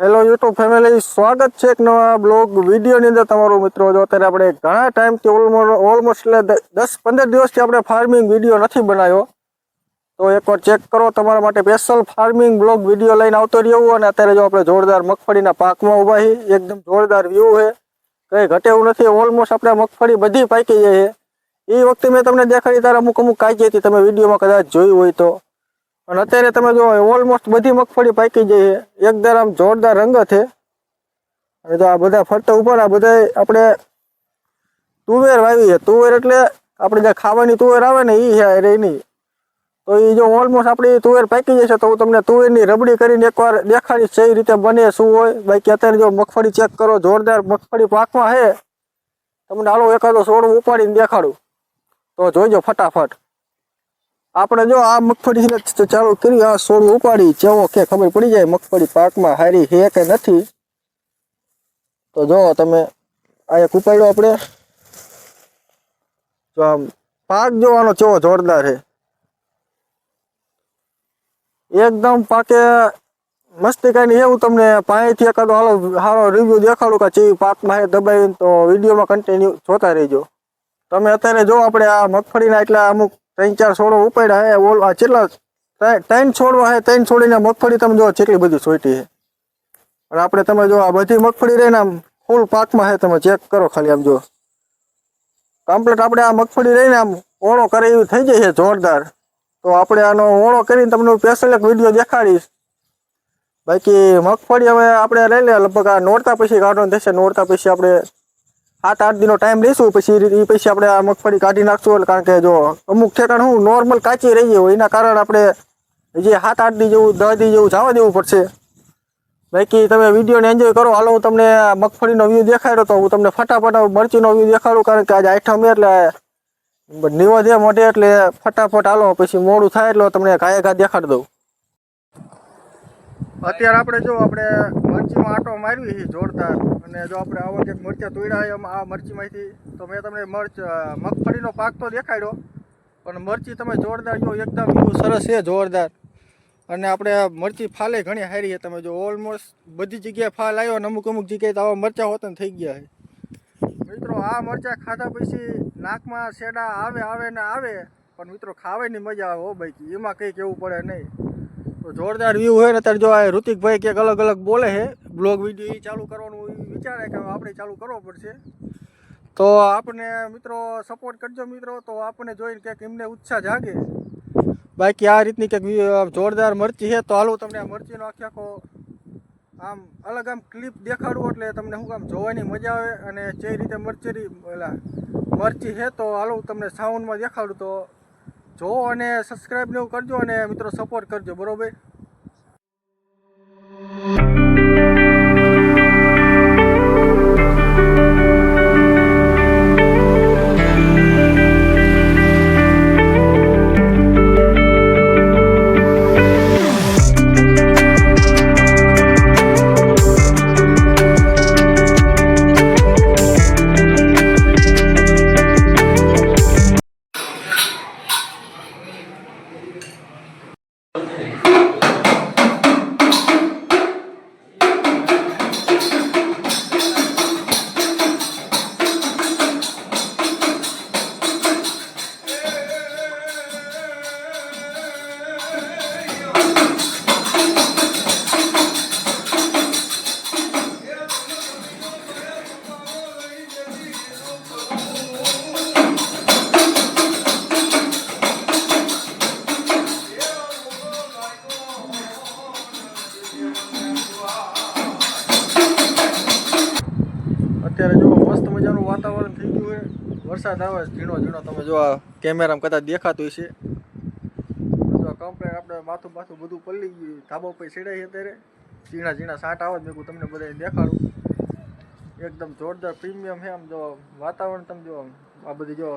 Hello YouTube family સ્વાગત છે એક નવા બ્લોગ વિડીયોની અંદર તમારું મિત્રો. જો અત્યારે આપણે ઘણા ટાઈમથી ઓલમોસ્ટ એટલે દસ પંદર દિવસથી આપણે ફાર્મિંગ વીડિયો નથી બનાવ્યો. તો એકવાર ચેક કરો તમારા માટે સ્પેશિયલ ફાર્મિંગ બ્લોગ વીડિયો લઈને આવતો રહ્યો અને અત્યારે જો આપણે જોરદાર મગફળીના પાકમાં ઊભા છીએ, એકદમ જોરદાર વ્યૂ છે. કંઈ ઘટે નથી ઓલમોસ્ટ આપણે મગફળી બધી પાકી જાય એ વખતે મેં તમને દેખાડી ત્યારે અમુક અમુક કાંઈ હતી તમે વિડીયોમાં કદાચ જોયું હોય તો. અને અત્યારે તમે જો ઓલમોસ્ટ બધી મગફળી પાકી જઈ છે. એકદમ આમ જોરદાર રંગ છે. અને જો આ બધા ફરતા ઉપર આ બધા આપણે તુવેર વાવી છે તુવેર એટલે આપણે જે ખાવાની તુવેર આવે ને એ છે નહીં. તો એ જો ઓલમોસ્ટ આપણી તુવેર પાકી જશે તો હું તમને તુવેરની રબડી કરીને એકવાર દેખાડીશ એ રીતે બને, શું હોય. બાકી અત્યારે જો મગફળી ચેક કરો, જોરદાર મગફળી પાકમાં છે. તમને આલો એકાદો છોડ ઉપાડીને દેખાડું. તો જોઈજો ફટાફટ. આપણે જો આ મગફળી ચાલુ કરી, આ સોળ ઉપાડી, જેવો કે ખબર પડી જાય મગફળી પાકમાં હારી હે કે નથી. તો જો તમે આ એક ઉપાડ્યો આપણે. જો આમ પાક જોવાનો ચેવો જોરદાર છે. એકદમ પાકે મસ્તી કઈ એવું તમને પાણીથી એકાદો હાલો સારો રિવ્યુ દેખાડું કે ચેવી પાકમાં છે દબાવીને તો વિડીયોમાં કન્ટિન્યુ જોતા રહેજો. તમે અત્યારે જો આપણે આ મગફળીના એટલા અમુક ત્રણ ચાર છોડો ઉપાડ્યા હે, ઓલ આ કેટલા ત્રણ- છોડવા હે, ત્રણ છોડીને મગફળી તમે જો કેટલી બધી સોટી છે અને આપણે તમે જો આ બધી મગફળી રહીને આમ ફૂલ પાકમાં છે તમે ચેક કરો ખાલી આમ જો. કમ્પ્લીટ આપણે આ મગફળી રહીને આમ ઓળો કરે એવી થઈ જાય છે જોરદાર. તો આપણે આનો ઓળો કરીને તમને સ્પેશિયલ એક વીડિયો દેખાડીશ. બાકી મગફળી હવે આપણે લઈ લે, લગભગ આ નોરતા પછી કાઢવાનું થશે, નોરતા પછી આપણે સાત આઠ દિનો ટાઈમ લઈશું, પછી એ પછી આપણે આ મગફળી કાઢી નાખશું એટલે કારણ કે જો અમુક ઠેકાણ હું નોર્મલ કાચી રહી હોય, એના કારણે આપણે જે સાત આઠ દી જેવું, દસ દી જેવું જવા દેવું પડશે. બાકી તમે વિડીયોને એન્જોય કરો. હાલો, હું તમને મગફળીનો વ્યૂ દેખાડ્યો તો હું તમને ફટાફટ મરચીનો વ્યૂ દેખાડું, કારણ કે આજે આઠમ એટલે નિવેદે મોઢે એટલે ફટાફટ હાલો, પછી મોડું થાય એટલે તમને ઘાયે ઘા દેખાડી દઉં. અત્યારે આપણે જો આપણે મરચીમાં આટો મારવી છે જોરદાર. અને જો આપણે આવો કંઈક મરચાં તોડ્યા એમ આ મરચીમાંથી તો મેં તમને મરચ મગફળીનો પાક તો દેખાડ્યો પણ મરચી તમે જોરદાર જો એકદમ એવું સરસ છે જોરદાર. અને આપણે મરચી ફાલે ઘણી હારી છે. તમે જો ઓલમોસ્ટ બધી જગ્યાએ ફાલ આવ્યો અને અમુક અમુક જગ્યાએ તો આવા મરચાં હોતા થઈ ગયા છે. મિત્રો આ મરચાં ખાધા પછી નાકમાં શેડા આવે આવે ને આવે પણ મિત્રો ખાવાની મજા આવે હો બાકી. એમાં કંઈ કહેવું પડે નહીં. તો જોરદાર વ્યૂ હોય ને અત્યારે જો આ ઋતિકભાઈ ક્યાંક અલગ અલગ બોલે છે બ્લોગ વીડિયો એ ચાલુ કરવાનું વિચારે કે આપણે ચાલુ કરવો પડશે. તો આપણે મિત્રો સપોર્ટ કરજો મિત્રો, તો આપણને જોઈને ક્યાંક એમને ઉત્સાહ જાગે. બાકી આ રીતની ક્યાંક જોરદાર મરચી છે, તો હાલો તમને આ મરચીનો આખી આખો આમ અલગ આમ ક્લિપ દેખાડું એટલે તમને શું આમ જોવાની મજા આવે અને જે રીતે મરચી પેલા મરચી છે, તો હાલો તમને સાઉન્ડમાં દેખાડું તો જો અને સબસ્ક્રાઈબ ને એવું કરજો અને મિત્રો સપોર્ટ કરજો બરોબર? અત્યારે જો મસ્ત મજાનું વાતાવરણ થઈ ગયું છે. વરસાદ આવે છે, ઝીણો ઝીણો. તમે જો આ કેમેરામાં કદાચ દેખાતું હશે. જો કમ્પ્લેટ આપણે માથું માથું બધું પલ્લી ગયું ધાબા ઉપર ચડાઈ અત્યારે. ઝીણા ઝીણા સાટ આવે મેં તમને બધા દેખાડું. એકદમ જોરદાર પ્રીમિયમ છે આમ જો વાતાવરણ, તમે જો આ બધી જો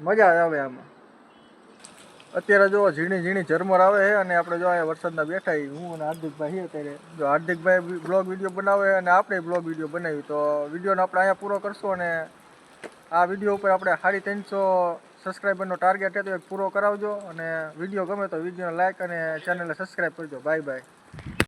મજા આવે આમાં. અત્યારે જો ઝીણી ઝીણી ઝરમર આવે છે અને આપણે જો અહીંયા વરસાદના બેઠા. હું અને હાર્દિકભાઈ અત્યારે જો હાર્દિકભાઈ બ્લોગ વીડિયો બનાવે અને આપણે બ્લોગ વીડિયો બનાવી તો વિડીયોને આપણે અહીંયા પૂરો કરશું અને આ વીડિયો ઉપર આપણે સાડી ત્રણસો સબસ્ક્રાઈબરનો ટાર્ગેટ હતો એક પૂરો કરાવજો અને વીડિયો ગમે તો વિડીયોને લાઇક અને ચેનલને સબસ્ક્રાઈબ કરજો બાય બાય